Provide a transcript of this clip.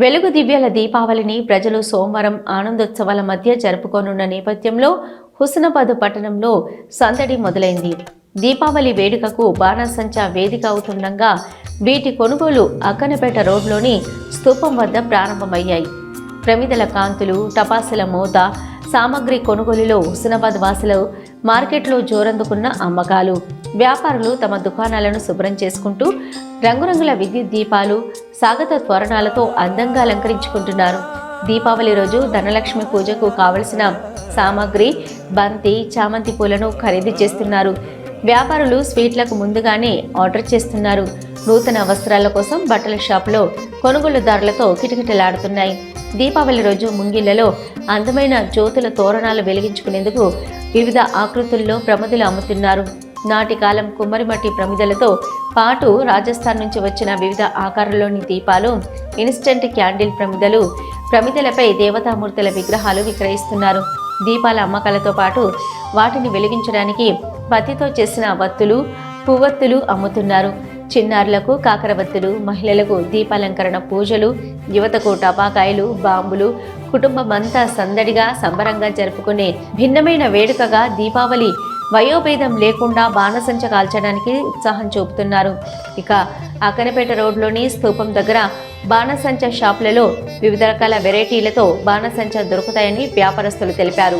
వెలుగు దివ్యాల దీపావళిని ప్రజలు సోమవారం ఆనందోత్సవాల మధ్య జరుపుకోనున్న నేపథ్యంలో హుస్నాబాద్ పట్టణంలో సందడి మొదలైంది. దీపావళి వేడుకకు బాణసంచా వేదిక అవుతుండగా వీటి కొనుగోలు అక్కనపేట రోడ్లోని స్తూపం వద్ద ప్రారంభమయ్యాయి. ప్రమిదల కాంతులు టపాసుల మోత సామాగ్రి కొనుగోలులో హుస్నాబాద్ వాసులు మార్కెట్లో జోరందుకున్న అమ్మకాలు. వ్యాపారులు తమ దుకాణాలను శుభ్రం చేసుకుంటూ రంగురంగుల విద్యుత్ దీపాలు సాగత త్వరణాలతో అందంగా అలంకరించుకుంటున్నారు. దీపావళి రోజు ధనలక్ష్మి పూజకు కావలసిన సామాగ్రి బంతి చామంతి పూలను ఖరీదు చేస్తున్నారు. వ్యాపారులు స్వీట్లకు ముందుగానే ఆర్డర్ చేస్తున్నారు. నూతన వస్త్రాల కోసం బట్టల షాపులో కొనుగోలుదారులతో కిటకిటలాడుతున్నాయి. దీపావళి రోజు ముంగిళ్ళలో అందమైన జ్యోతుల తోరణాలు వెలిగించుకునేందుకు వివిధ ఆకృతుల్లో ప్రమదులు అమ్ముతున్నారు. నాటి కాలం కుమ్మరిమట్టి ప్రమిదలతో పాటు రాజస్థాన్ నుంచి వచ్చిన వివిధ ఆకారంలోని దీపాలు ఇన్స్టెంట్ క్యాండిల్ ప్రమిదలు ప్రమిదలపై దేవతామూర్తుల విగ్రహాలు విక్రయిస్తున్నారు. దీపాల అమ్మకాలతో పాటు వాటిని వెలిగించడానికి పత్తితో చేసిన వత్తులు పువ్వత్తులు అమ్ముతున్నారు. చిన్నారులకు కాకరవత్తులు మహిళలకు దీపాలంకరణ పూజలు యువతకు టపాకాయలు బాంబులు కుటుంబమంతా సందడిగా సంబరంగా జరుపుకునే భిన్నమైన వేడుకగా దీపావళి వయోభేదం లేకుండా బాణసంచ కాల్చడానికి ఉత్సాహం చూపుతున్నారు. ఇక అకనపేట రోడ్లోని స్థూపం దగ్గర బాణసంచ షాపులలో వివిధ రకాల వెరైటీలతో బాణసంచ దొరుకుతాయని వ్యాపారస్తులు తెలిపారు.